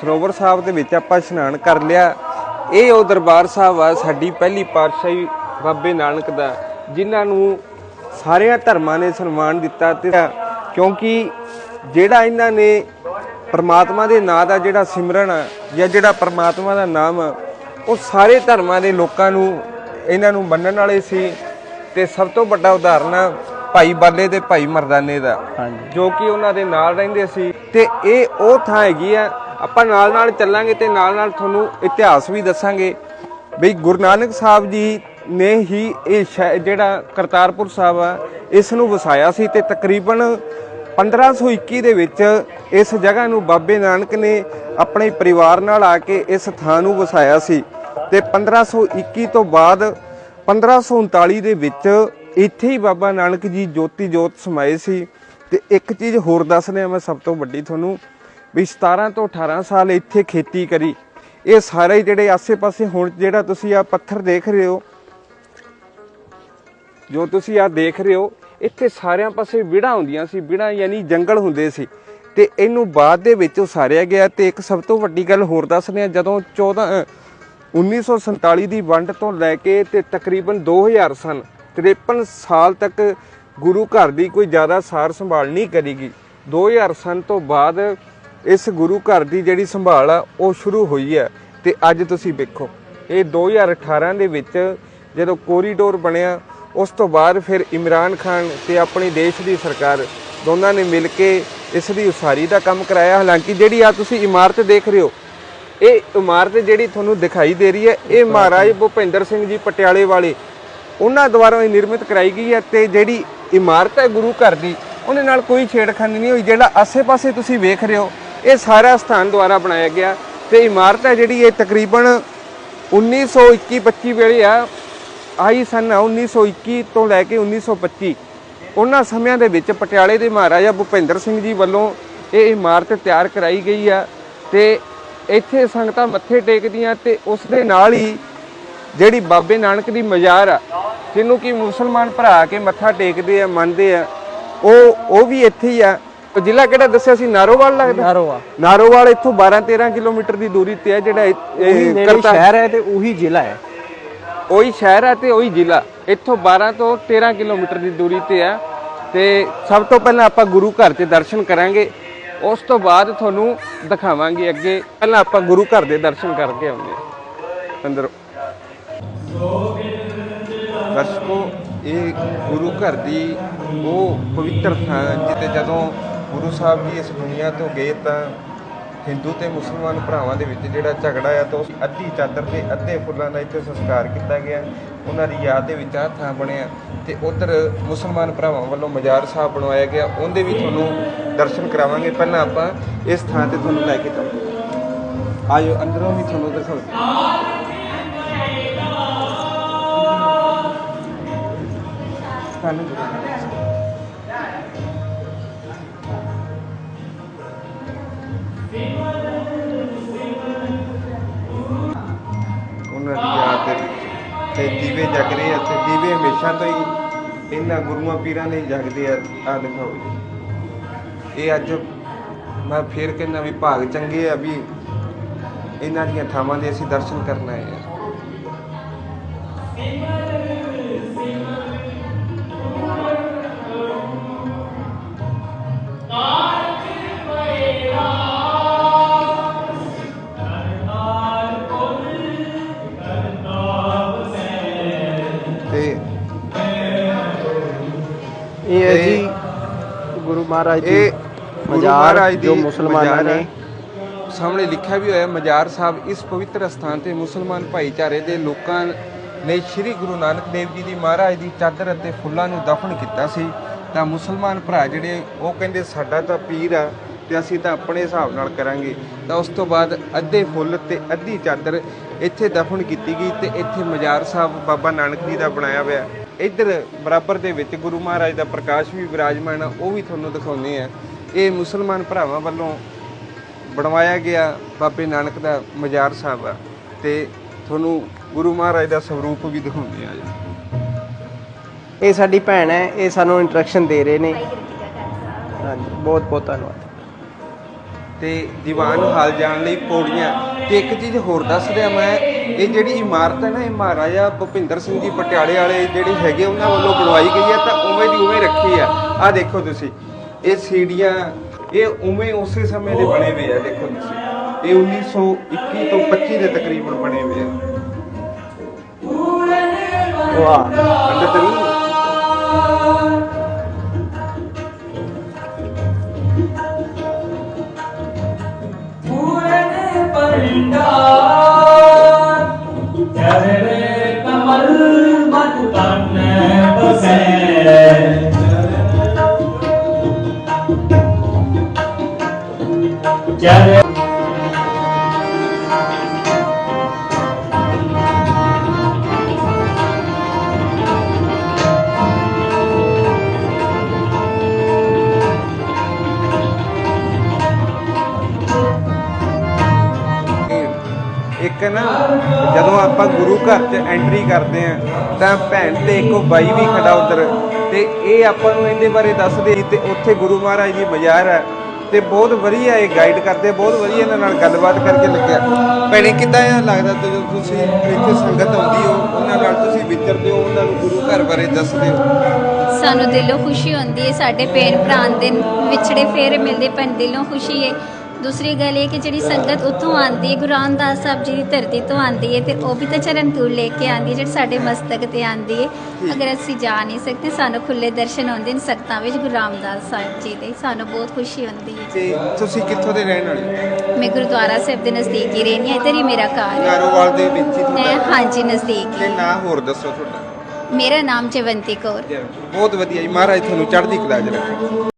ਸਰੋਵਰ ਸਾਹਿਬ ਦੇ ਵਿੱਚ ਆਪਾਂ ਇਸ਼ਨਾਨ ਕਰ ਲਿਆ। ਇਹ ਉਹ ਦਰਬਾਰ ਸਾਹਿਬ ਆ ਸਾਡੀ ਪਹਿਲੀ ਪਾਤਸ਼ਾਹੀ ਬਾਬੇ ਨਾਨਕ ਦਾ ਜਿਨ੍ਹਾਂ ਨੂੰ ਸਾਰਿਆਂ ਧਰਮਾਂ ਨੇ ਸਨਮਾਨ ਦਿੱਤਾ ਤੇ ਕਿਉਂਕਿ ਜਿਹੜਾ ਇਹਨਾਂ ਨੇ ਪਰਮਾਤਮਾ ਦੇ ਨਾਂ ਦਾ ਜਿਹੜਾ ਸਿਮਰਨ ਆ ਜਾਂ ਜਿਹੜਾ ਪਰਮਾਤਮਾ ਦਾ ਨਾਮ ਆ ਉਹ ਸਾਰੇ ਧਰਮਾਂ ਦੇ ਲੋਕਾਂ ਨੂੰ ਇਹਨਾਂ ਨੂੰ ਮੰਨਣ ਵਾਲੇ ਸੀ। ਤੇ ਸਭ ਤੋਂ ਵੱਡਾ ਉਦਾਹਰਨ ਆ ਭਾਈ ਬਾਲੇ ਤੇ ਭਾਈ ਮਰਦਾਨੇ ਦਾ ਜੋ ਕਿ ਉਹਨਾਂ ਦੇ ਨਾਲ ਰਹਿੰਦੇ ਸੀ। ਤੇ ਇਹ ਉਹ ਥਾਂ ਹੈਗੀ ਆ ਆਪਾਂ ਨਾਲ ਨਾਲ ਚੱਲਾਂਗੇ ਤੇ ਨਾਲ ਨਾਲ ਤੁਹਾਨੂੰ ਇਤਿਹਾਸ ਵੀ ਦੱਸਾਂਗੇ। ਬਈ ਗੁਰੂ ਨਾਨਕ ਸਾਹਿਬ ਜੀ ਨੇ ਹੀ ਇਹ ਸ਼ਹਿ- ਜਿਹੜਾ ਕਰਤਾਰਪੁਰ ਸਾਹਿਬ ਆ, ਇਸ ਨੂੰ ਵਸਾਇਆ ਸੀ ਤੇ ਤਕਰੀਬਨ 1521 ਦੇ ਵਿੱਚ ਇਸ ਜਗ੍ਹਾ ਨੂੰ ਬਾਬੇ ਨਾਨਕ ਨੇ ਆਪਣੇ ਪਰਿਵਾਰ ਨਾਲ ਆ ਕੇ ਇਸ ਥਾਂ ਨੂੰ ਵਸਾਇਆ ਸੀ ਤੇ 1521 ਤੋਂ ਬਾਅਦ 1539 ਦੇ ਵਿੱਚ ਇੱਥੇ ਹੀ ਬਾਬਾ ਨਾਨਕ ਜੀ ਜੋਤੀ ਜੋਤ ਸਮਾਏ ਸੀ। ਤੇ ਇੱਕ ਚੀਜ਼ ਹੋਰ ਦੱਸ ਰਿਹਾ ਮੈਂ ਸਭ ਤੋਂ ਵੱਡੀ ਤੁਹਾਨੂੰ ਵੀ 17 ਤੋਂ 18 ਸਾਲ ਇੱਥੇ ਖੇਤੀ ਕਰੀ। ਇਹ ਸਾਰੇ ਜਿਹੜੇ ਆਸੇ-ਪਾਸੇ ਹੁਣ ਜਿਹੜਾ ਤੁਸੀਂ ਆ ਪੱਥਰ ਦੇਖ ਰਹੇ ਹੋ ਜੋ ਤੁਸੀਂ ਆ ਦੇਖ ਰਹੇ ਹੋ ਇੱਥੇ ਸਾਰਿਆਂ ਪਾਸੇ ਵਿੜਾ ਹੁੰਦੀਆਂ ਸੀ ਵਿੜਾ ਯਾਨੀ ਜੰਗਲ ਹੁੰਦੇ ਸੀ। ਤੇ ਇਹਨੂੰ ਬਾਅਦ ਦੇ ਵਿੱਚ ਉਸਾਰਿਆ ਗਿਆ ਤੇ ਇੱਕ ਸਭ ਤੋਂ ਵੱਡੀ ਗੱਲ ਹੋਰ ਦੱਸਦੇ ਆ ਜਦੋਂ 14 ਅ, 1947 ਦੀ ਵੰਡ ਤੋਂ ਲੈ ਕੇ ਤੇ ਤਕਰੀਬਨ 2000 ਸਨ 53 ਸਾਲ ਤੱਕ ਗੁਰੂ ਘਰ ਦੀ ਕੋਈ ਜ਼ਿਆਦਾ ਸਾਰ ਸੰਭਾਲ ਨਹੀਂ ਕਰੀਗੀ। 2000 ਸਨ ਤੋਂ ਬਾਅਦ ਇਸ ਗੁਰੂ ਘਰ ਦੀ ਜਿਹੜੀ ਸੰਭਾਲ ਆ ਉਹ ਸ਼ੁਰੂ ਹੋਈ ਹੈ ਤੇ ਅੱਜ ਤੁਸੀਂ ਵੇਖੋ। ਇਹ 2018 ਦੇ ਵਿੱਚ ਜਦੋਂ ਕੋਰੀਡੋਰ ਬਣਿਆ ਉਸ ਤੋਂ ਬਾਅਦ ਫਿਰ ਇਮਰਾਨ ਖਾਨ ਤੇ ਆਪਣੀ ਦੇਸ਼ ਦੀ ਸਰਕਾਰ ਦੋਨਾਂ ਨੇ ਮਿਲ ਕੇ ਇਸ ਦੀ ਉਸਾਰੀ ਦਾ ਕੰਮ ਕਰਾਇਆ। ਹਾਲਾਂਕਿ ਜਿਹੜੀ ਆ ਤੁਸੀਂ ਇਮਾਰਤ ਦੇਖ ਰਹੇ ਹੋ ਇਹ ਇਮਾਰਤ ਜਿਹੜੀ ਤੁਹਾਨੂੰ ਦਿਖਾਈ ਦੇ ਰਹੀ ਹੈ ਇਹ ਮਹਾਰਾਜ ਭੁਪਿੰਦਰ ਸਿੰਘ ਜੀ ਪਟਿਆਲੇ ਵਾਲੇ ਉਹਨਾਂ ਦੁਆਰਾ ਇਹ ਨਿਰਮਿਤ ਕਰਾਈ ਗਈ ਹੈ ਤੇ ਜਿਹੜੀ ਇਮਾਰਤ ਹੈ ਗੁਰੂ ਘਰ ਦੀ ਉਹਦੇ ਨਾਲ ਕੋਈ ਛੇੜਖਾਨੀ ਨਹੀਂ ਹੋਈ। ਜਿਹੜਾ ਆਸੇ-ਪਾਸੇ ਤੁਸੀਂ ਵੇਖ ਰਹੇ ਹੋ ਇਹ ਸਾਰਾ ਸਥਾਨ ਦੁਆਰਾ ਬਣਾਇਆ ਗਿਆ ਤੇ ਇਮਾਰਤ ਹੈ ਜਿਹੜੀ ਇਹ ਤਕਰੀਬਨ 1921-25 ਵੇਲੇ ਆ ਆਈ ਸਨ 1921 ਤੋਂ ਲੈ ਕੇ 1925 ਉਹਨਾਂ ਸਮਿਆਂ ਦੇ ਵਿੱਚ ਪਟਿਆਲੇ ਦੇ ਮਹਾਰਾਜਾ ਭੁਪਿੰਦਰ ਸਿੰਘ ਜੀ ਵੱਲੋਂ ਇਹ ਇਮਾਰਤ ਤਿਆਰ ਕਰਾਈ ਗਈ ਆ ਤੇ ਇੱਥੇ ਸੰਗਤਾਂ ਮੱਥੇ ਟੇਕਦੀਆਂ ਤੇ ਉਸ ਦੇ ਨਾਲ ਹੀ ਜਿਹੜੀ ਬਾਬੇ ਨਾਨਕ ਦੀ ਮਜ਼ਾਰ ਆ, ਜਿਹਨੂੰ ਕਿ ਮੁਸਲਮਾਨ ਭਰਾ ਕੇ ਮੱਥਾ ਟੇਕਦੇ ਆ, ਮੰਨਦੇ ਆ, ਉਹ ਉਹ ਵੀ ਇੱਥੇ ਹੀ ਆ। ਉਹ ਜ਼ਿਲ੍ਹਾ ਕਿਹੜਾ ਦੱਸਿਆ ਸੀ? ਨਾਰੋਵਾਲ ਲੱਗਦਾ? ਨਾਰੋਆ ਨਾਰੋਵਾਲ ਇੱਥੋਂ 12 13 ਕਿਲੋਮੀਟਰ ਦੀ ਦੂਰੀ ਤੇ ਆ ਜਿਹੜਾ ਇਹ- ਕਰਤਾ ਸ਼ਹਿਰ ਹੈ ਤੇ ਉਹੀ ਜ਼ਿਲ੍ਹਾ ਹੈ। ਉਹੀ ਸ਼ਹਿਰ ਹੈ ਤੇ ਉਹੀ ਜ਼ਿਲ੍ਹਾ। ਇੱਥੋਂ 12 ਤੋਂ 13 ਕਿਲੋਮੀਟਰ ਦੀ ਦੂਰੀ ਤੇ ਆ ਤੇ ਸਭ ਤੋਂ ਪਹਿਲਾਂ ਆਪਾਂ ਗੁਰੂ ਘਰ 'ਚ ਦਰਸ਼ਨ ਕਰਾਂਗੇ। ਉਸ ਤੋਂ ਬਾਅਦ ਤੁਹਾਨੂੰ ਦਿਖਾਵਾਂਗੇ ਅੱਗੇ। ਪਹਿਲਾਂ ਆਪਾਂ ਗੁਰੂ ਘਰ ਦੇ ਦਰਸ਼ਨ ਕਰਕੇ ਆਉਂਦੇ ਹਾਂ। ਅੰਦਰ ਦਰਸ਼ਕੋ ਇਹ ਗੁਰੂ ਘਰ ਦੀ ਉਹ ਪਵਿੱਤਰ ਥਾਂ ਜਿੱਤੇ ਜਦੋਂ ਗੁਰੂ ਸਾਹਿਬ ਜੀ ਇਸ ਦੁਨੀਆ ਤੋਂ ਗਏ ਤਾਂ ਹਿੰਦੂ ਤੇ ਮੁਸਲਮਾਨ ਭਰਾਵਾਂ ਦੇ ਵਿੱਚ ਜਿਹੜਾ ਝਗੜਾ ਆ ਤਾਂ ਉਸ ਅੱਧੀ ਚਾਦਰ ਤੇ ਅੱਧੇ ਫੁੱਲਾਂ ਦਾ ਇੱਥੇ ਸੰਸਕਾਰ ਕੀਤਾ ਗਿਆ। ਉਹਨਾਂ ਦੀ ਯਾਦ ਦੇ ਵਿੱਚ ਆਹ ਥਾਂ ਬਣਿਆ ਤੇ ਉਧਰ ਮੁਸਲਮਾਨ ਭਰਾਵਾਂ ਵੱਲੋਂ ਮਜ਼ਾਰ ਸਾਹਿਬ ਬਣਵਾਇਆ ਗਿਆ। ਉਹਦੇ ਵੀ ਤੁਹਾਨੂੰ ਦਰਸ਼ਨ ਕਰਾਵਾਂਗੇ। ਪਹਿਲਾਂ ਆਪਾਂ ਇਸ ਥਾਂ ਤੇ ਤੁਹਾਨੂੰ ਲੈ ਕੇ ਚੱਲਦੇ ਆਇਓ, ਅੰਦਰੋਂ ਵੀ ਤੁਹਾਨੂੰ ਦਿਖਾਉਂਦੇ ਸਾਨੂੰ ਉਹਨਾਂ ਦੀ ਯਾਦ ਦੇ ਵਿੱਚ ਤੇ ਦੀਵੇ ਜਗ ਰਹੇ ਆ ਤੇ ਦੀਵੇ ਹਮੇਸ਼ਾ ਤੋਂ ਹੀ ਇਹਨਾਂ ਗੁਰੂਆਂ ਪੀਰਾਂ ਨੇ ਜਗਦੇ ਆ। ਆ ਦਿਖਾਓ ਜੀ। ਇਹ ਅੱਜ ਮੈਂ ਫੇਰ ਕਹਿੰਦਾ ਵੀ ਭਾਗ ਚੰਗੇ ਆ ਵੀ ਇਹਨਾਂ ਦੀਆਂ ਥਾਵਾਂ ਦੇ ਅਸੀਂ ਦਰਸ਼ਨ ਕਰਨ ਆਏ ਆ। ਇਹ ਹੈ ਜੀ ਗੁਰੂ ਮਹਾਰਾਜ ਦੀ ਇਹ ਗੁਰੂ ਮਜ਼ਾਰ ਦੀ ਜੋ ਮੁਸਲਮਾਨਾਂ ਮਜ਼ਾਰ ਨੇ। ਹੈ। ਸਾਹਮਣੇ ਲਿਖਿਆ ਵੀ ਹੋਇਆ ਮਜ਼ਾਰ ਸਾਹਿਬ ਇਸ ਪਵਿੱਤਰ ਸਥਾਨ ਤੇ ਮੁਸਲਮਾਨ ਭਾਈਚਾਰੇ ਦੇ ਲੋਕਾਂ ਨੇ ਸ੍ਰੀ ਗੁਰੂ ਨਾਨਕ ਦੇਵ ਜੀ ਦੀ ਮਹਾਰਾਜ ਦੀ ਚਾਦਰ ਅਤੇ ਫੁੱਲਾਂ ਨੂੰ ਦਫਨ ਕੀਤਾ ਸੀ। ਤਾਂ ਮੁਸਲਮਾਨ ਭਰਾ ਜਿਹੜੇ ਉਹ ਕਹਿੰਦੇ ਸਾਡਾ ਤਾਂ ਪੀਰ ਆ ਤੇ ਅਸੀਂ ਤਾਂ ਆਪਣੇ ਹਿਸਾਬ ਨਾਲ ਕਰਾਂਗੇ। ਤਾਂ ਉਸ ਤੋਂ ਬਾਅਦ ਅੱਧੇ ਫੁੱਲ ਤੇ ਅੱਧੀ ਚਾਦਰ ਇੱਥੇ ਦਫਨ ਕੀਤੀ ਗਈ ਤੇ ਇੱਥੇ ਮਜ਼ਾਰ ਸਾਹਿਬ ਬਾਬਾ ਨਾਨਕ ਜੀ ਦਾ ਬਣਾਇਆ ਹੋਇਆ। ਇੱਧਰ ਬਰਾਬਰ ਦੇ ਵਿੱਚ ਗੁਰੂ ਮਹਾਰਾਜ ਦਾ ਪ੍ਰਕਾਸ਼ ਵੀ ਵਿਰਾਜਮਾਨ ਆ, ਉਹ ਵੀ ਤੁਹਾਨੂੰ ਦਿਖਾਉਂਦੇ ਆ। ਇਹ ਮੁਸਲਮਾਨ ਭਰਾਵਾਂ ਵੱਲੋਂ ਬਣਵਾਇਆ ਗਿਆ ਬਾਬੇ ਨਾਨਕ ਦਾ ਮਜ਼ਾਰ ਸਾਹਿਬ ਆ ਤੇ ਤੁਹਾਨੂੰ ਗੁਰੂ ਮਹਾਰਾਜ ਦਾ ਸਰੂਪ ਵੀ ਦਿਖਾਉਂਦੇ ਆ ਜੀ। ਇਹ ਸਾਡੀ ਭੈਣ ਹੈ, ਇਹ ਸਾਨੂੰ ਇੰਟਰੈਕਸ਼ਨ ਦੇ ਰਹੇ ਨੇ। ਹਾਂਜੀ, ਬਹੁਤ ਬਹੁਤ ਧੰਨਵਾਦ। ਤੇ ਦੀਵਾਨ ਹਾਲ ਜਾਣ ਲਈ ਪੌੜੀਆਂ, ਤੇ ਇੱਕ ਚੀਜ਼ ਹੋਰ ਦੱਸ ਰਿਹਾ ਮੈਂ ਇਹ ਜਿਹੜੀ ਇਮਾਰਤ ਹੈ ਨਾ, ਇਹ ਮਹਾਰਾਜਾ ਭੁਪਿੰਦਰ ਸਿੰਘ ਜੀ ਪਟਿਆਲੇ ਵਾਲੇ ਜਿਹੜੇ ਹੈਗੇ, ਉਹਨਾਂ ਵੱਲੋਂ ਬਣਵਾਈ ਗਈ ਹੈ, ਤਾਂ ਉਵੇਂ ਦੀ ਉਵੇਂ ਰੱਖੀ ਆ ਆ ਦੇਖੋ ਤੁਸੀਂ, ਇਹ ਸੀੜੀਆਂ, ਇਹ ਉਵੇਂ ਉਸੇ ਸਮੇਂ ਦੇ ਬਣੇ ਹੋਏ ਆ, ਦੇਖੋ ਤੁਸੀਂ। ਇਹ 1921 ਤੋਂ 25 ਦੇ ਤਕਰੀਬਨ ਬਣੇ ਹੋਏ ਆ। ਵਾਹ ਅੰਦਰ ਚੱਲੂ ਚਰਣੇ ਇੱਕ ਨਾ। ਜਦੋਂ ਆਪਾਂ ਗੁਰੂ ਘਰ 'ਚ ਐਂਟਰੀ ਕਰਦੇ ਆ ਤਾਂ ਭੈਣ ਤੇ ਇੱਕ ਬਾਈ ਵੀ ਖੜਾ ਉਧਰ। ਤੇ ਇਹ ਆਪਾਂ ਨੂੰ ਇਹਦੇ ਬਾਰੇ ਦੱਸਦੇ ਤੇ ਉੱਥੇ ਗੁਰੂ ਮਹਾਰਾਜ ਦੀ ਬਾਜ਼ਾਰ ਹੈ। ਤੇ ਬਹੁਤ ਵਧੀਆ ਇਹ ਗਾਈਡ ਕਰਦੇ, ਬਹੁਤ ਵਧੀਆ ਇਹਨਾਂ ਨਾਲ ਗੱਲਬਾਤ ਕਰਕੇ ਲੱਗਿਆ। ਭੈਣੇ, ਕਿੱਦਾਂ ਇਹ ਲੱਗਦਾ ਜਦੋਂ ਤੁਸੀਂ ਇੱਥੇ ਸੰਗਤ ਆਉਂਦੀ ਹੋ? ਉਹਨਾਂ ਨਾਲ ਤੁਸੀਂ ਵਿਚਰਦੇ ਹੋ? ਉਹਨਾਂ ਨੂੰ ਗੁਰੂ ਘਰ ਬਾਰੇ ਦੱਸਦੇ ਹੋ? ਸਾਨੂੰ ਦਿਲੋਂ ਖੁਸ਼ੀ ਹੁੰਦੀ ਹੈ, ਸਾਡੇ ਭੈਣ ਭਰਾ ਦੇ ਵਿਛੜੇ ਫੇਰ ਮਿਲਦੇ ਪਨ ਦਿਲੋਂ ਖੁਸ਼ੀ ਹੈ। ਦੂਸਰੀ ਗੱਲ ਇਹ ਕਿ ਜਿਹੜੀ ਸੰਗਤ ਉੱਥੋਂ ਆਂਦੀ ਹੈ ਗੁਰੂ ਰਾਮਦਾਸ ਸਾਹਿਬ ਜੀ ਦੀ ਧਰਤੀ ਤੋਂ ਆਂਦੀ ਹੈ ਤੇ ਉਹ ਵੀ ਤਾਂ ਚਰਨ ਧੂੜ ਲੈ ਕੇ ਆਂਦੀ ਹੈ ਜਿਹੜੀ ਸਾਡੇ ਮਸਤਕ ਤੇ ਆਂਦੀ ਹੈ। ਅਗਰ ਅਸੀਂ ਜਾ ਨਹੀਂ ਸਕਦੇ ਸਾਨੂੰ ਖੁੱਲੇ ਦਰਸ਼ਨ ਹੁੰਦੇ ਨੇ ਸੰਗਤਾਂ ਵਿੱਚ ਗੁਰੂ ਰਾਮਦਾਸ ਸਾਹਿਬ ਜੀ ਦੇ। ਸਾਨੂੰ ਬਹੁਤ ਖੁਸ਼ੀ ਹੁੰਦੀ ਹੈ। ਤੇ ਤੁਸੀਂ ਕਿੱਥੋਂ ਦੇ ਰਹਿਣ ਵਾਲੇ? ਮੈਂ ਗੁਰਦੁਆਰਾ ਸਾਹਿਬ ਦੇ ਨਜ਼ਦੀਕ ਹੀ ਰਹਿੰਦੀ ਹਾਂ ਇੱਧਰ ਹੀ ਮੇਰਾ ਘਰ ਹੈ। ਨਾਰੋਵਾਲ ਦੇ ਵਿੱਚ ਹੀ ਮੈਂ ਤੁਹਾਡਾ ਹਾਂਜੀ ਨਜ਼ਦੀਕ ਤੇ ਹੀ ਨਾਂ ਹੋਰ ਦੱਸੋ ਤੁਹਾਡਾ। ਮੇਰਾ ਨਾਮ ਜਵੰਤੀ ਕੌਰ। ਬਹੁਤ ਵਧੀਆ ਜੀ ਮਹਾਰਾਜ ਤੁਹਾਨੂੰ ਚੜ੍ਹਦੀ ਕਲਾ 'ਚ ਰੱਖੇ।